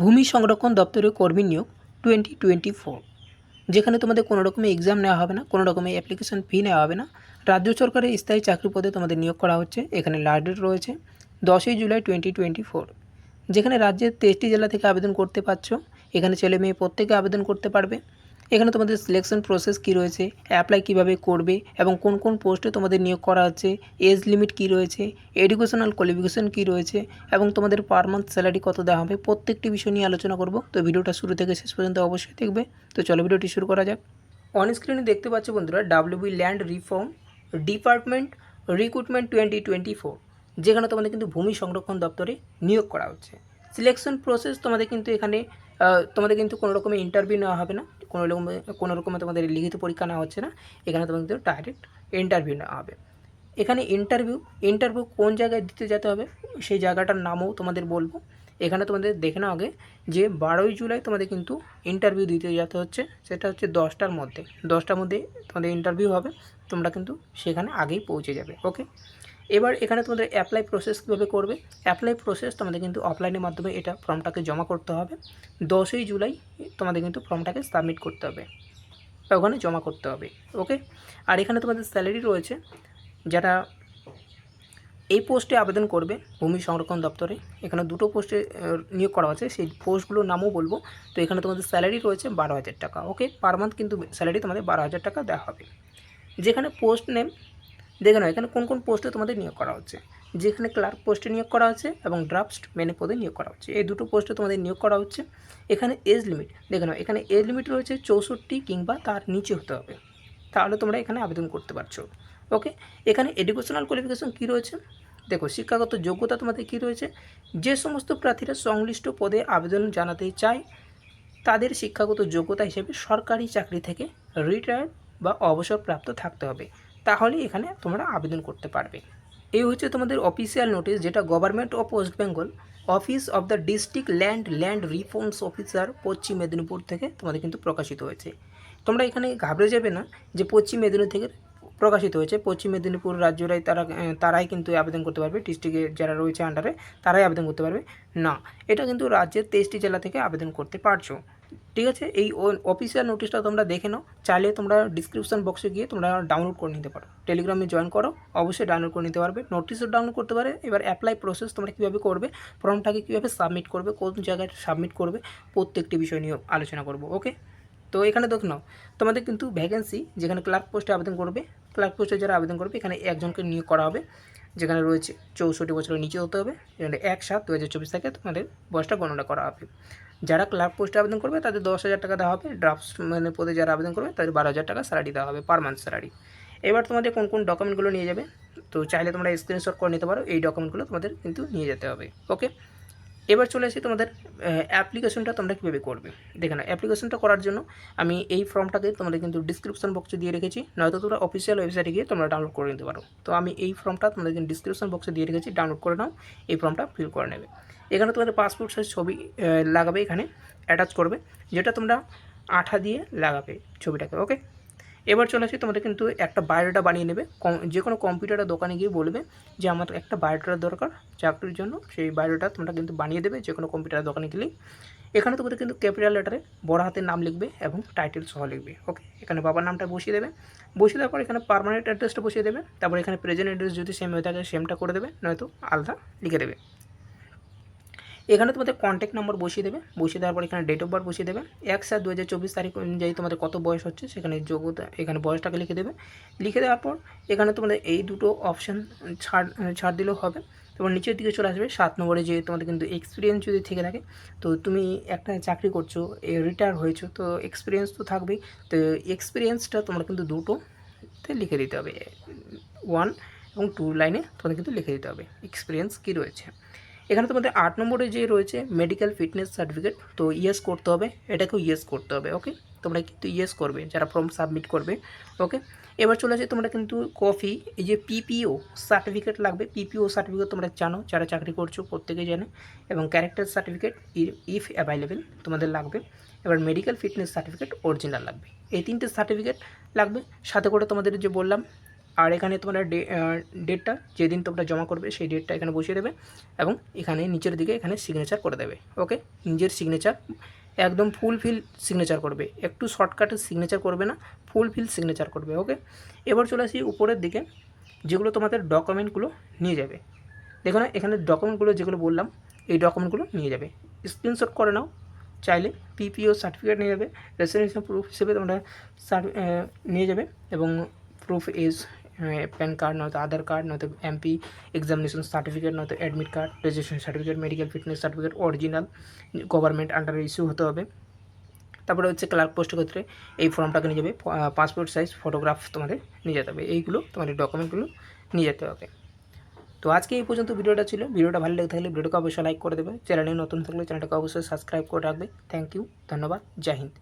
ভূমি সংরক্ষণ দপ্তরের কর্মী নিয়োগ টোয়েন্টি টোয়েন্টি ফোর যেখানে তোমাদের কোনো রকমের এক্সাম নেওয়া হবে না, কোনো রকমের অ্যাপ্লিকেশন ফি নেওয়া হবে না। রাজ্য সরকারের স্থায়ী চাকরি পদে তোমাদের নিয়োগ করা হচ্ছে, এখানে লাস্ট ডেট রয়েছে, দশই জুলাই টোয়েন্টি টোয়েন্টি ফোর যেখানে রাজ্যের তেইশটি জেলা থেকে আবেদন করতে পারছ, এখানে ছেলে মেয়ে প্রত্যেকে আবেদন করতে পারবে। এখানে তোমাদের সিলেকশন প্রসেস কী রয়েছে অ্যাপ্লাই কীভাবে করবে এবং কোন কোন পোস্টে তোমাদের নিয়োগ করা হচ্ছে এজ লিমিট কী রয়েছে এডুকেশনাল কোয়ালিফিকেশন কী রয়েছে এবং তোমাদের পার মান্থ স্যালারি কত দেওয়া হবে, প্রত্যেকটি বিষয় নিয়ে আলোচনা করব। তো ভিডিওটা শুরু থেকে শেষ পর্যন্ত অবশ্যই দেখবে। তো চলো ভিডিওটি শুরু করা যাক। অন স্ক্রিনে দেখতে পাচ্ছ বন্ধুরা WB land reform department recruitment twenty twenty four যেখানে তোমাদের কিন্তু ভূমি সংরক্ষণ দপ্তরে নিয়োগ করা হচ্ছে। সিলেকশন প্রসেস তোমাদের কিন্তু এখানে তোমাদের কিন্তু কোনো রকমের ইন্টারভিউ নেওয়া হবে না। কোনো রকমের কোনো রকমের তোমাদের লিখিত পরীক্ষা নেওয়া হচ্ছে না, এখানে তোমাদের ডাইরেক্ট ইন্টারভিউ নেওয়া হবে। এখানে ইন্টারভিউ ইন্টারভিউ কোন জায়গায় দিতে যেতে হবে, সেই জায়গাটার নামও তোমাদের বলব। এখানে তোমাদের দেখে নাও আগে যে বারোই জুলাই তোমাদের কিন্তু ইন্টারভিউ দিতে যেতে হচ্ছে, সেটা হচ্ছে দশটার মধ্যে। দশটার মধ্যে তোমাদের ইন্টারভিউ হবে, তোমরা কিন্তু সেখানে আগেই পৌঁছে যাবে ওকে এবার এখানে তোমাদের অ্যাপ্লাই প্রসেস কীভাবে করবে? অ্যাপ্লাই প্রসেস তোমাদের কিন্তু অফলাইনের মাধ্যমে এটা ফর্মটাকে জমা করতে হবে। দশই জুলাই তোমাদের কিন্তু ফর্মটাকে সাবমিট করতে হবে। বা ওখানে জমা করতে হবে ওকে আর এখানে তোমাদের স্যালারি রয়েছে, যারা এই পোস্টে আবেদন করবে ভূমি সংরক্ষণ দপ্তরে, এখানে দুটো পোস্টে নিয়োগ করা আছে, সেই পোস্টগুলোর নামও বলব। তো এখানে তোমাদের স্যালারি রয়েছে বারো হাজার টাকা ওকে পার মান্থ কিন্তু স্যালারি তোমাদের বারো হাজার টাকা দেওয়া হবে। যেখানে পোস্ট নেম দেখে নাও, এখানে কোন কোন পোস্টে তোমাদের নিয়োগ করা হচ্ছে। যেখানে ক্লার্ক পোস্টে নিয়োগ করা হচ্ছে এবং ড্রাফট মেনে পদে নিয়োগ করা হচ্ছে। এই দুটো পোস্টে তোমাদের নিয়োগ করা হচ্ছে। এখানে এজ লিমিট দেখে নাও, এখানে এজ লিমিট রয়েছে চৌষট্টি কিংবা তার নিচে হতে হবে। তাহলে তোমরা এখানে আবেদন করতে পারছ। ওকে এখানে এডুকেশনাল কোয়ালিফিকেশন কী রয়েছে? দেখো, শিক্ষাগত যোগ্যতা তোমাদের কী রয়েছে? যে সমস্ত প্রার্থীরা সংশ্লিষ্ট পদে আবেদন জানাতে চায়, তাদের শিক্ষাগত যোগ্যতা হিসেবে সরকারি চাকরি থেকে রিটায়ার্ড বা অবসরপ্রাপ্ত থাকতে হবে। তাহলে এখানে তোমরা আবেদন করতে পারবে। এই হচ্ছে তোমাদের অফিসিয়াল নোটিশ যেটা government of West Bengal office of the district land land reforms officer Paschim Medinipur থেকে তোমাদের কিন্তু প্রকাশিত হয়েছে। তোমরা এখানে ঘাবড়ে যাবে না যে পশ্চিম মেদিনীপুর থেকে প্রকাশিত হয়েছে। পশ্চিম মেদিনীপুর রাজ্যরাই তারা, তারাই কিন্তু আবেদন করতে পারবে ডিস্ট্রিক্টে যারা রয়েছে আন্ডারে তারাই আবেদন করতে পারবে। না, এটা কিন্তু রাজ্যের তেইশটি জেলা থেকে আবেদন করতে পারছ। ঠিক আছে? এই অফিসিয়াল নোটিশটা তোমরা দেখে নাও। চাইলে তোমরা ডিসক্রিপশন বক্সে গিয়ে তোমরা ডাউনলোড করে নিতে পারো। টেলিগ্রামে জয়েন করো, অবশ্যই ডাউনলোড করে নিতে পারবে। নোটিশও ডাউনলোড করতে পারে। এবার অ্যাপ্লাই প্রসেস তোমরা কীভাবে করবে? ফর্মটাকে কীভাবে সাবমিট করবে? কোন জায়গায় সাবমিট করবে? প্রত্যেকটি বিষয় নিয়ে আলোচনা করব ওকে তো এখানে দেখো নাও, তোমাদের কিন্তু ভ্যাকেন্সি যেখানে ক্লার্ক পোস্টে আবেদন করবে ক্লার্ক পোস্টে যারা আবেদন করবে, এখানে একজনকে নিয়োগ করা হবে। যেখানে রয়েছে চৌষট্টি বছরের নিচে হতে হবে, যেখানে এক সাত দু হাজার চব্বিশ থেকে তোমাদের বয়সটা গণনা করা হবে। যারা ক্লার্ক পোস্টে আবেদন করবে, তাদের দশ হাজার টাকা দেওয়া হবে। ড্রাফটস মানে পদে যারা আবেদন করবে, তাদের বারো হাজার টাকা স্যালারি দেওয়া হবে পার মান্থ স্যালারি এবার তোমাদের কোন কোন ডকুমেন্টগুলো নিয়ে যাবে, তো চাইলে তোমরা স্ক্রিনশট করে নিতে পারো, এই ডকুমেন্টগুলো তোমাদের কিন্তু নিয়ে যেতে হবে ওকে এবার চলে আসি তোমাদের অ্যাপ্লিকেশনটা তোমরা কীভাবে করবে। দেখে না অ্যাপ্লিকেশনটা করার জন্য আমি এই ফর্মটাকে তোমাদের কিন্তু ডিসক্রিপশন বক্সে দিয়ে রেখেছি, নয়তো তোমরা অফিসিয়াল ওয়েবসাইটে গিয়ে তোমরা ডাউনলোড করে নিতে পারো। তো আমি এই ফর্মটা তোমাদের কিন্তু ডিসক্রিপশন বক্সে দিয়ে রেখেছি ডাউনলোড করে নাও, এই ফর্মটা ফিল করে নেবে। এখানে তোমাদের পাসপোর্ট সাইজ ছবি লাগাবে এখানে অ্যাটাচ করবে, যেটা তোমরা আঠা দিয়ে লাগাবে ছবিটাকে ওকে এবার চলে আসি, তোমাদের কিন্তু একটা বায়োডাটা বানিয়ে নেবে। যে কোনো কম্পিউটারের দোকানে গিয়ে বলবে যে, আমার একটা বায়োডাটার দরকার, চাকরির জন্য। সেই বায়োডাটা তোমরা কিন্তু বানিয়ে দেবে যে কোনো কম্পিউটারের দোকানে গেলেই। এখানে তোমাদের কিন্তু ক্যাপিটাল লেটারে বড় হাতের নাম লিখবে এবং টাইটেল সহ লিখবে, ওকে? এখানে বাবার নামটা বসিয়ে দেবে। বসিয়ে দেওয়ার পর এখানে পার্মানেন্ট অ্যাড্রেসটা বসিয়ে দেবে। তারপর এখানে প্রেজেন্ট অ্যাড্রেস যদি সেম হয়ে থাকে সেমটা করে দেবে, নয়তো আলাদা লিখে দেবে। এখানে তোমাদের কন্ট্যাক্ট নম্বর বসিয়ে দেবে। বসিয়ে দেওয়ার পর এখানে ডেট অফ বার্থ বসিয়ে দেবে। এক সাত দু হাজার চব্বিশ তারিখ অনুযায়ী তোমাদের কত বয়স হচ্ছে সেখানে যোগ্যতা এখানে বয়সটাকে লিখে দেবে। লিখে দেওয়ার পর এখানে তোমাদের এই দুটো অপশান ছাড় ছাড় দিলেও হবে। তোমার নিচের দিকে চলে আসবে। সাত নম্বরে যে তোমাদের কিন্তু এক্সপিরিয়েন্স যদি থেকে থাকে, তো তুমি একটা চাকরি করছ রিটায়ার হয়েছো, তো এক্সপিরিয়েন্স তো থাকবেই। তো এক্সপিরিয়েন্সটা তোমরা কিন্তু দুটোতে লিখে দিতে হবে। ওয়ান এবং টু লাইনে তোমাদের কিন্তু লিখে দিতে হবে। এক্সপিরিয়েন্স কী রয়েছে? এখানে তোমাদের আট নম্বরে যে রয়েছে মেডিকেল ফিটনেস সার্টিফিকেট তো ইয়েস করতে হবে, এটাকেও ইয়েস করতে হবে ওকে তোমরা কিন্তু ইয়েস করবে, যারা ফর্ম সাবমিট করবে ওকে এবার চলে আসে, তোমরা কিন্তু কফি, এই যে পিপিও সার্টিফিকেট লাগবে পিপিও সার্টিফিকেট তোমরা জানো, যারা চাকরি করছ প্রত্যেকেই জানে, এবং ক্যারেক্টার সার্টিফিকেট ইফ অ্যাভেলেবেল তোমাদের লাগবে, এবার মেডিকেল ফিটনেস সার্টিফিকেট অরিজিনাল লাগবে, এই তিনটে সার্টিফিকেট লাগবে, সাথে করে তোমাদের যে বললাম আর এখানে তোমরা ডেটটা যেদিন তোমরা জমা করবে, সেই ডেটটা এখানে বসিয়ে দেবে এবং এখানে নিচের দিকে এখানে সিগনেচার করে দেবে ওকে নিজের সিগনেচার একদম ফুল ফিল সিগনেচার করবে, একটু শর্টকাটে সিগনেচার করবে না ফুল ফিল সিগনেচার করবে ওকে এবার চলে আসি উপরের দিকে, যেগুলো তোমাদের ডকুমেন্টগুলো নিয়ে যাবে, দেখো না, এখানে ডকুমেন্টগুলো যেগুলো বললাম, এই ডকুমেন্টগুলো নিয়ে যাবে স্ক্রিনশট করে নাও, চাইলে পিপিও সার্টিফিকেট নিয়ে যাবে রেসিডেন্সিয়াল প্রুফ হিসেবে তোমরা নিয়ে যাবে এবং প্রুফ এজ প্যান কার্ড নয়তো আধার কার্ড, নয়তো এমপি এক্সামিনেশন সার্টিফিকেট নয়তো admit card registration certificate medical fitness certificate original government আন্ডারে ইস্যু হতে হবে। তারপরে হচ্ছে ক্লার্ক পোস্ট ক্ষেত্রে এই ফর্মটাকে নিয়ে যাবে পাসপোর্ট সাইজ ফটোগ্রাফ তোমাদের নিয়ে যেতে হবে। এইগুলো তোমাদের ডকুমেন্টগুলো নিয়ে যেতে হবে। তো আজকে এই পর্যন্ত ভিডিওটা ছিল। ভিডিওটা ভালো লেগে থাকলে ভিডিওটাকে অবশ্যই লাইক করে দেবে। চ্যানেলে নতুন থাকলে চ্যানেলটাকে অবশ্যই সাবস্ক্রাইব করে রাখবে। থ্যাংক ইউ ধন্যবাদ, জয় হিন্দ।